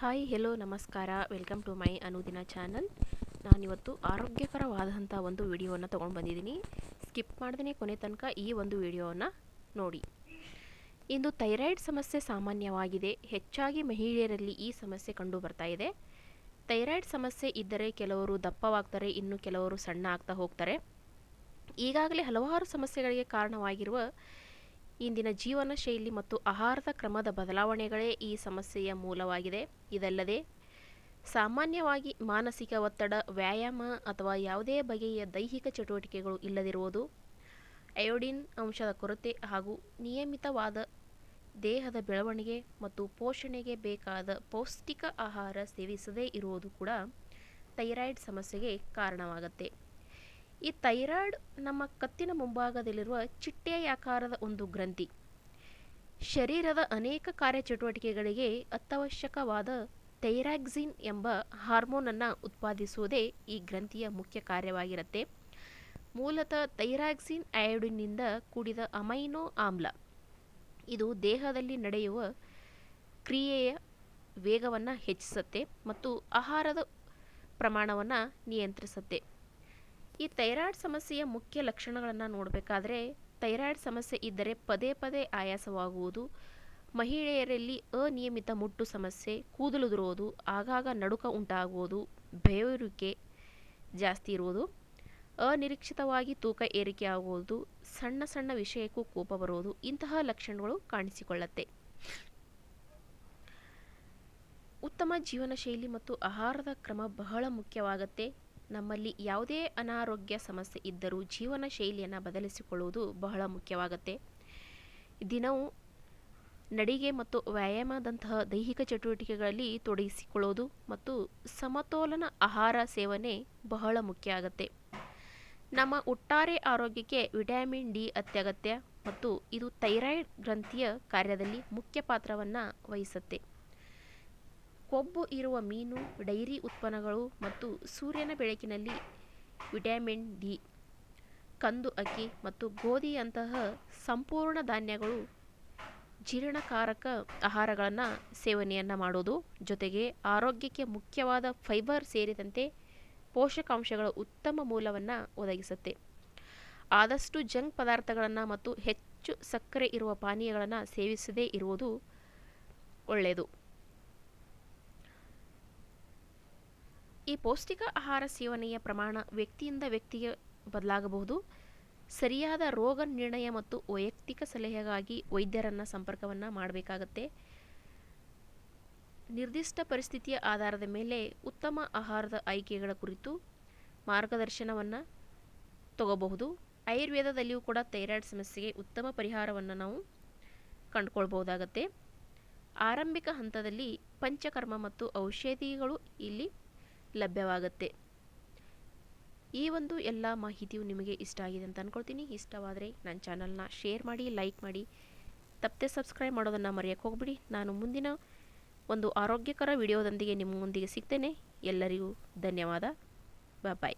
Hi hello ನಮಸ್ಕಾರ. Welcome to my Anudina channel ನಾನಿವತ್ತು ಆರೋಗ್ಯಕರವಾದಂಥ ಒಂದು ವಿಡಿಯೋವನ್ನು ತೊಗೊಂಡು ಬಂದಿದ್ದೀನಿ. ಸ್ಕಿಪ್ ಮಾಡ್ದೇ ಕೊನೆ ತನಕ ಈ ಒಂದು ವಿಡಿಯೋವನ್ನು ನೋಡಿ. ಇಂದು ಥೈರಾಯ್ಡ್ ಸಮಸ್ಯೆ ಸಾಮಾನ್ಯವಾಗಿದೆ. ಹೆಚ್ಚಾಗಿ ಮಹಿಳೆಯರಲ್ಲಿ ಈ ಸಮಸ್ಯೆ ಕಂಡು ಬರ್ತಾ ಇದೆ. ಥೈರಾಯ್ಡ್ ಸಮಸ್ಯೆ ಇದ್ದರೆ ಕೆಲವರು ದಪ್ಪವಾಗ್ತಾರೆ, ಇನ್ನು ಕೆಲವರು ಸಣ್ಣ ಆಗ್ತಾ ಹೋಗ್ತಾರೆ. ಈಗಾಗಲೇ ಹಲವಾರು ಸಮಸ್ಯೆಗಳಿಗೆ ಕಾರಣವಾಗಿರುವ ಇಂದಿನ ಜೀವನ ಶೈಲಿ ಮತ್ತು ಆಹಾರದ ಕ್ರಮದ ಬದಲಾವಣೆಗಳೇ ಈ ಸಮಸ್ಯೆಯ ಮೂಲವಾಗಿದೆ. ಇದಲ್ಲದೆ, ಸಾಮಾನ್ಯವಾಗಿ ಮಾನಸಿಕ ಒತ್ತಡ, ವ್ಯಾಯಾಮ ಅಥವಾ ಯಾವುದೇ ಬಗೆಯ ದೈಹಿಕ ಚಟುವಟಿಕೆಗಳು ಇಲ್ಲದಿರುವುದು, ಅಯೋಡಿನ್ ಅಂಶದ ಕೊರತೆ ಹಾಗೂ ನಿಯಮಿತವಾದ ದೇಹದ ಬೆಳವಣಿಗೆ ಮತ್ತು ಪೋಷಣೆಗೆ ಬೇಕಾದ ಪೌಷ್ಟಿಕ ಆಹಾರ ಸೇವಿಸದೇ ಇರುವುದು ಕೂಡ ಥೈರಾಯ್ಡ್ ಸಮಸ್ಯೆಗೆ ಕಾರಣವಾಗುತ್ತೆ. ಈ ಥೈರಾಯ್ಡ್ ನಮ್ಮ ಕತ್ತಿನ ಮುಂಭಾಗದಲ್ಲಿರುವ ಚಿಟ್ಟೆಯಾಕಾರದ ಒಂದು ಗ್ರಂಥಿ. ಶರೀರದ ಅನೇಕ ಕಾರ್ಯಚಟುವಟಿಕೆಗಳಿಗೆ ಅತ್ಯವಶ್ಯಕವಾದ ಥೈರಾಕ್ಸಿನ್ ಎಂಬ ಹಾರ್ಮೋನನ್ನು ಉತ್ಪಾದಿಸುವುದೇ ಈ ಗ್ರಂಥಿಯ ಮುಖ್ಯ ಕಾರ್ಯವಾಗಿರುತ್ತೆ. ಮೂಲತಃ ಥೈರಾಕ್ಸಿನ್ ಅಯೋಡಿನ್ನಿಂದ ಕೂಡಿದ ಅಮೈನೋ ಆಮ್ಲ. ಇದು ದೇಹದಲ್ಲಿ ನಡೆಯುವ ಕ್ರಿಯೆಯ ವೇಗವನ್ನು ಹೆಚ್ಚಿಸುತ್ತೆ ಮತ್ತು ಆಹಾರದ ಪ್ರಮಾಣವನ್ನು ನಿಯಂತ್ರಿಸುತ್ತೆ. ಈ ಥೈರಾಯ್ಡ್ ಸಮಸ್ಯೆಯ ಮುಖ್ಯ ಲಕ್ಷಣಗಳನ್ನು ನೋಡಬೇಕಾದ್ರೆ ಥೈರಾಯ್ಡ್ ಸಮಸ್ಯೆ ಇದ್ದರೆ ಪದೇ ಪದೇ ಆಯಾಸವಾಗುವುದು. ಮಹಿಳೆಯರಲ್ಲಿ ಅನಿಯಮಿತ ಮುಟ್ಟು ಸಮಸ್ಯೆ ಕೂದಲುದುರುವುದು ಆಗಾಗ ನಡುಕ ಉಂಟಾಗುವುದು ಬೆವರುವಿಕೆ ಜಾಸ್ತಿ ಇರುವುದು. ಅನಿರೀಕ್ಷಿತವಾಗಿ ತೂಕ ಏರಿಕೆ ಆಗುವುದು, ಸಣ್ಣ ಸಣ್ಣ ವಿಷಯಕ್ಕೂ ಕೋಪ ಬರುವುದು, ಇಂತಹ ಲಕ್ಷಣಗಳು ಕಾಣಿಸಿಕೊಳ್ಳುತ್ತೆ. ಉತ್ತಮ ಜೀವನ ಶೈಲಿ ಮತ್ತು ಆಹಾರದ ಕ್ರಮ ಬಹಳ ಮುಖ್ಯವಾಗುತ್ತೆ. ನಮ್ಮಲ್ಲಿ ಯಾವುದೇ ಅನಾರೋಗ್ಯ ಸಮಸ್ಯೆ ಇದ್ದರೂ ಜೀವನ ಶೈಲಿಯನ್ನು ಬದಲಿಸಿಕೊಳ್ಳುವುದು ಬಹಳ ಮುಖ್ಯವಾಗುತ್ತೆ. ದಿನವೂ ನಡಿಗೆ ಮತ್ತು ವ್ಯಾಯಾಮದಂತಹ ದೈಹಿಕ ಚಟುವಟಿಕೆಗಳಲ್ಲಿ ತೊಡಗಿಸಿಕೊಳ್ಳೋದು ಮತ್ತು ಸಮತೋಲನ ಆಹಾರ ಸೇವನೆ ಬಹಳ ಮುಖ್ಯ ಆಗುತ್ತೆ. ನಮ್ಮ ಒಟ್ಟಾರೆ ಆರೋಗ್ಯಕ್ಕೆ ವಿಟಮಿನ್ ಡಿ ಅತ್ಯಗತ್ಯ ಮತ್ತು ಇದು ಥೈರಾಯ್ಡ್ ಗ್ರಂಥಿಯ ಕಾರ್ಯದಲ್ಲಿ ಮುಖ್ಯ ಪಾತ್ರವನ್ನು ವಹಿಸುತ್ತೆ. ಕೊಬ್ಬು ಇರುವ ಮೀನು, ಡೈರಿ ಉತ್ಪನ್ನಗಳು ಮತ್ತು ಸೂರ್ಯನ ಬೆಳಕಿನಲ್ಲಿ ವಿಟಮಿನ್ ಡಿ, ಕಂದು ಅಕ್ಕಿ ಮತ್ತು ಗೋಧಿಯಂತಹ ಸಂಪೂರ್ಣ ಧಾನ್ಯಗಳು ಜೀರ್ಣಕಾರಕ ಆಹಾರಗಳನ್ನು ಸೇವನೆಯನ್ನು ಮಾಡೋದು. ಜೊತೆಗೆ ಆರೋಗ್ಯಕ್ಕೆ ಮುಖ್ಯವಾದ ಫೈಬರ್ ಸೇರಿದಂತೆ ಪೋಷಕಾಂಶಗಳ ಉತ್ತಮ ಮೂಲವನ್ನು ಒದಗಿಸುತ್ತೆ. ಆದಷ್ಟು ಜಂಕ್ ಪದಾರ್ಥಗಳನ್ನು ಮತ್ತು ಹೆಚ್ಚು ಸಕ್ಕರೆ ಇರುವ ಪಾನೀಯಗಳನ್ನು ಸೇವಿಸದೇ ಇರುವುದು ಒಳ್ಳೆಯದು ಈ ಪೌಷ್ಟಿಕ ಆಹಾರ ಸೇವನೆಯ ಪ್ರಮಾಣ ವ್ಯಕ್ತಿಯಿಂದ ವ್ಯಕ್ತಿಗೆ ಬದಲಾಗಬಹುದು. ಸರಿಯಾದ ರೋಗ ನಿರ್ಣಯ ಮತ್ತು ವೈಯಕ್ತಿಕ ಸಲಹೆಗಾಗಿ ವೈದ್ಯರನ್ನು ಸಂಪರ್ಕವನ್ನು ಮಾಡಬೇಕಾಗತ್ತೆ. ನಿರ್ದಿಷ್ಟ ಪರಿಸ್ಥಿತಿಯ ಆಧಾರದ ಮೇಲೆ ಉತ್ತಮ ಆಹಾರದ ಆಯ್ಕೆಗಳ ಕುರಿತು ಮಾರ್ಗದರ್ಶನವನ್ನು ತಗೋಬಹುದು. ಆಯುರ್ವೇದದಲ್ಲಿಯೂ ಕೂಡ ಥೈರಾಯ್ಡ್ ಸಮಸ್ಯೆಗೆ ಉತ್ತಮ ಪರಿಹಾರವನ್ನು ನಾವು ಕಂಡುಕೊಳ್ಬಹುದಾಗತ್ತೆ. ಆರಂಭಿಕ ಹಂತದಲ್ಲಿ ಪಂಚಕರ್ಮ ಮತ್ತು ಔಷಧಿಗಳು ಇಲ್ಲಿ ಲಭ್ಯವಾಗುತ್ತೆ. ಈ ಒಂದು ಎಲ್ಲ ಮಾಹಿತಿಯು ನಿಮಗೆ ಇಷ್ಟ ಆಗಿದೆ ಅಂತ ಅಂದ್ಕೊಳ್ತೀನಿ ಇಷ್ಟವಾದರೆ ನನ್ನ ಚಾನಲ್ನ ಶೇರ್ ಮಾಡಿ, ಲೈಕ್ ಮಾಡಿ. ತಪ್ಪದೆ ಸಬ್ಸ್ಕ್ರೈಬ್ ಮಾಡೋದನ್ನು ಮರೆಯೋಕ್ಕೆ ಹೋಗ್ಬಿಡಿ. ನಾನು ಮುಂದಿನ ಒಂದು ಆರೋಗ್ಯಕರ ವಿಡಿಯೋದೊಂದಿಗೆ ನಿಮ್ಮೊಂದಿಗೆ ಸಿಗ್ತೇನೆ. ಎಲ್ಲರಿಗೂ ಧನ್ಯವಾದ. ಬಾಯ್.